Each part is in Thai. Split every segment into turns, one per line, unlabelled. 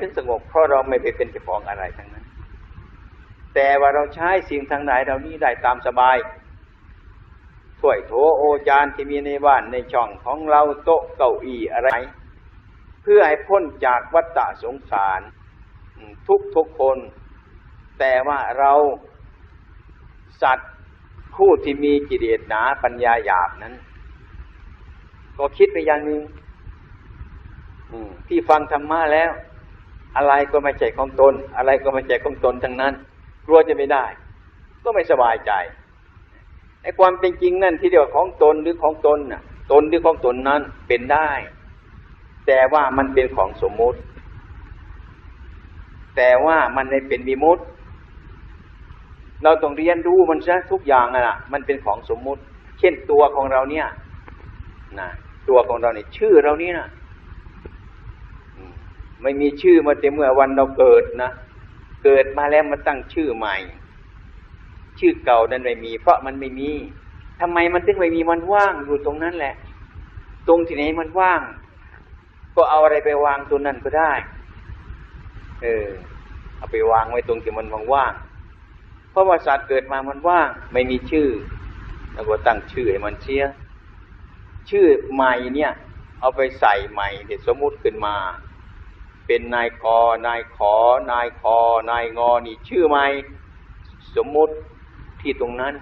เป็นสงบเพราะเราไม่ไปเป็นเจ้าของอะไรทั้งนั้น แต่ว่าเราใช้สิ่งทางไหนเรานี้ได้ตามสบายถ้วยโถโอจานที่มีในบ้านในช่องของเราโต๊ะเก้าอี้อะไร เพื่อให้พ้นจากวัฏสงสาร ทุกทุกคน แต่ว่าเราสัตว์ผู้ที่มีกิเลสหนาปัญญาหยาบนั้น ก็คิดไปอย่างหนึงที่ฟังธรรมะแล้ว อะไรก็ไม่ใช่ของตน อะไรก็ไม่ใช่ของตนทั้งนั้น กลัวจะไม่ได้ ก็ไม่สบายใจไอ้ความเป็นจริงนั่นที่เรียกว่าของตนหรือของตนน่ะ ตนหรือของตนนั้นเป็นได้ แต่ว่ามันเป็นของสมมุติ แต่ว่ามันไม่เป็นวิมุติ เราต้องเรียนรู้มันซะทุกอย่างอะนะมันเป็นของสมมุติ เช่นตัวของเราเนี่ยนะตัวของเราเนี่ยชื่อเรานี่นะ ไม่มีชื่อมาแต่เมื่อวันเราเกิดนะ เกิดมาแล้วมาตั้งชื่อใหม่ ชื่อเก่านั้นไม่มี เพราะมันไม่มีทำไมมันถึงไม่มีมันว่างอยู่ตรงนั้นแหละ ตรงที่ไหนมันว่าง ก็เอาอะไรไปวางตัวนั้นก็ได้ เออ เอาไปวางไว้ตรงที่มันว่างๆเพราะว่าสัตว์เกิดมามันว่าง ไม่มีชื่อ แล้วก็ตั้งชื่อให้มันเชียชื่อใหม่เนี่ย เอาไปใส่ใหม่เดี๋ยวสมมติขึ้นมา เป็นนายกนายขอนายคอนายงอนี่ชื่อใหม่สมมุติที่ตรงนั้น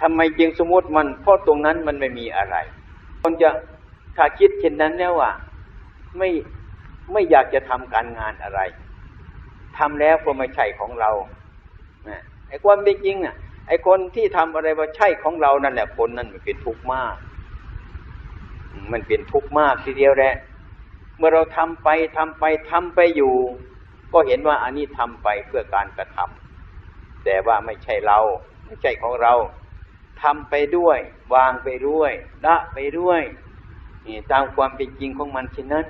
ทำไมจึงสมมติมันเพราะตรงนั้นมันไม่มีอะไรคนจะถ้าคิดเช่นนั้นแล้วว่าไม่ไม่อยากจะทำการงานอะไรทำแล้วก็ไม่ใช่ของเราไอ้ความเป็นจริงอะ ไอ้คนที่ทำอะไรว่าใช่ของเรานั่นแหละคนนั้นมันเป็นทุกข์มาก มันเป็นทุกข์มากทีเดียวแหละ เมื่อเราทำไปทำไปทำไปอยู่ ก็เห็นว่าอันนี้ทำไปเพื่อการกระทำแต่ว่าไม่ใช่เราไม่ใช่ของเราทำไปด้วย วางไปด้วยละไปด้วยนี่ตามความเป็นจริงของมันเช่นนั้น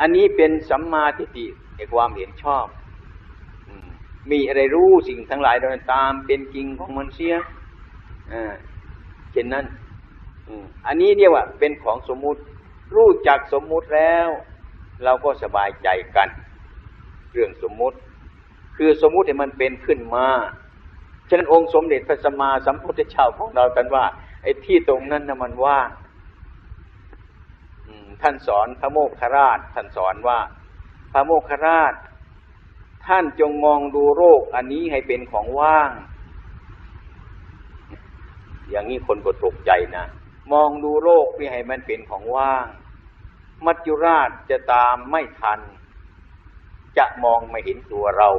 อันนี้เป็นสัมมาทิฏฐิในความเห็นชอบ มีอะไรรู้สิ่งทั้งหลายโดยตามเป็นจริงของมันเสียอ่าเช่นนั้นอันนี้เรียกว่าเป็นของสมมุติ รู้จักสมมุติแล้ว เราก็สบายใจกัน เรื่องสมมุติ คือสมมุติให้มันเป็นขึ้นมาฉะนั้นองค์สมเด็จพระสัมมาสัมพุทธเจ้าของเรากันว่า ไอ้ที่ตรงนั้นนะมันว่างท่านสอนพระโมคคราช ท่านสอนว่า พระโมคคราช ท่านจงมองดูโรคอันนี้ให้เป็นของว่าง อย่างนี้คนก็ตกใจนะ มองดูโลกนี่ให้มันเป็นของว่าง มัจจุราชจะตามไม่ทัน จะมองไม่เห็นตัวเรา